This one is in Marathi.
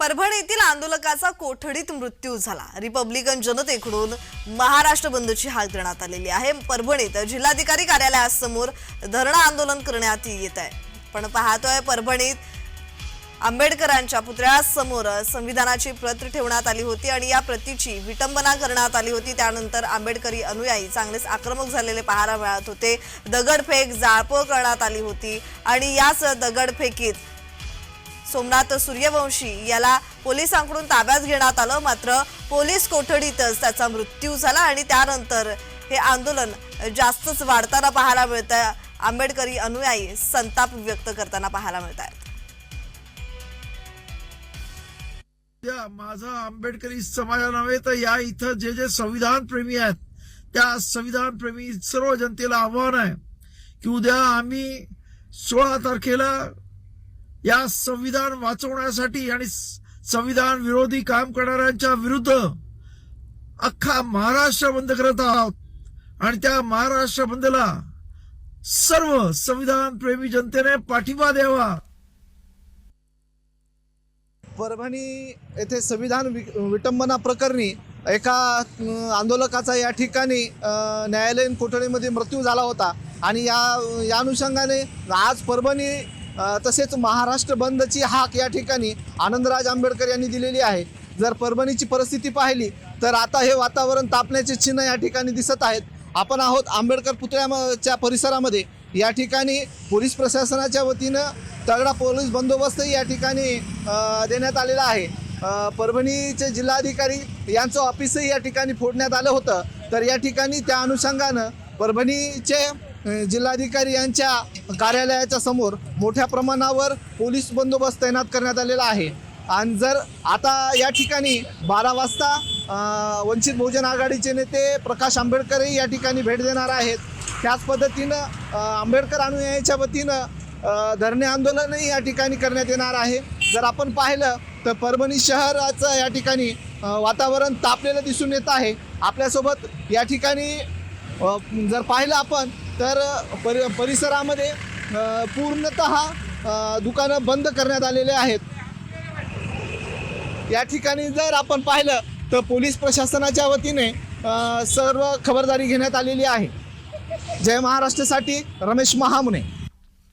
परभणी येथील आंदोलकाचा कोठडीत मृत्यू झाला. रिपब्लिकन जनतेकडून महाराष्ट्र बंदची हाक देण्यात आलेली आहे. परभणीत जिल्हाधिकारी कार्यालयासमोर धरणं आंदोलन करण्यात येत आहे. पण पाहतोय परभणीत आंबेडकरांच्या पुतळ्यासमोर संविधानाची प्रत ठेवण्यात आली होती आणि या प्रतीची विटंबना करण्यात आली होती. त्यानंतर आंबेडकरी अनुयायी चांगलेच आक्रमक झालेले पाहायला मिळत होते. दगडफेक जाळपोळ करण्यात आली होती आणि याच दगडफेकीत सोमनाथ सूर्यवंशी याला पोलिसांकडून ताब्यात घेण्यात आलं. मात्र पोलीस कोठडीतच त्याचा मृत्यू झाला आणि त्यानंतर हे आंदोलन जास्तच वाढताना पाहायला मिळत आहे. आंबेडकरी अनुयायी संताप व्यक्त करताना पाहायला मिळत आहेत. माझा आंबेडकरी समाजा नव्हे तर या इथं जे जे संविधान प्रेमी आहेत त्या संविधान प्रेमी सर्व जनतेला आव्हान आहे की उद्या आम्ही सोळा तारखेला या संविधान वाचवण्यासाठी आणि संविधान विरोधी काम करणाऱ्यांच्या विरुद्ध अख्खा महाराष्ट्र बंद करत आहोत. आणि त्या महाराष्ट्र बंदला सर्व संविधान प्रेमी जनतेने पाठिंबा द्यावा. परभणी येथे संविधान वि- विटंबना प्रकरणी एका आंदोलकाचा या ठिकाणी न्यायालयीन कोठडीमध्ये मृत्यू झाला होता. आणि या या अनुषंगाने आज परभणी तसेच महाराष्ट्र बंदची हाक या ठिकाणी आनंदराज आंबेडकर यांनी दिलेली आहे. जर परभणीची परिस्थिती पाहिली तर आता हे वातावरण तापण्याचे चिन्ह या ठिकाणी दिसत आहेत. आपण आहोत आंबेडकर पुतळ्याच्या परिसरामध्ये. या ठिकाणी पोलीस प्रशासनाच्या वतीनं तगडा पोलीस बंदोबस्तही या ठिकाणी देण्यात आलेला आहे. परभणीचे जिल्हाधिकारी यांचं ऑफिसही या ठिकाणी फोडण्यात आलं होतं. तर या ठिकाणी त्या अनुषंगानं परभणीचे जिल्हाधिकारी यांच्या कार्यालयाच्या समोर मोठ्या प्रमाणावर पोलीस बंदोबस्त तैनात करण्यात आलेला आहे. आणि जर आता या ठिकाणी बारा वाजता वंचित बहुजन आघाडीचे नेते प्रकाश आंबेडकरही या ठिकाणी भेट देणार आहेत. त्याच पद्धतीनं आंबेडकर अनुयायाच्या वतीनं धरणे आंदोलनही या ठिकाणी करण्यात येणार आहे. जर आपण पाहिलं तर परभणी शहराचं या ठिकाणी वातावरण तापलेलं दिसून येत आहे. आपल्यासोबत या ठिकाणी जर पाहिलं आपण तर परि परिसरामध्ये पूर्णत पूर्णतः दुकानं बंद करण्यात आलेले आहेत. या ठिकाणी जर आपण पाहिलं तर पोलीस प्रशासनाच्या वतीने सर्व खबरदारी घेण्यात आलेली आहे. जय महाराष्ट्रासाठी रमेश महामुने.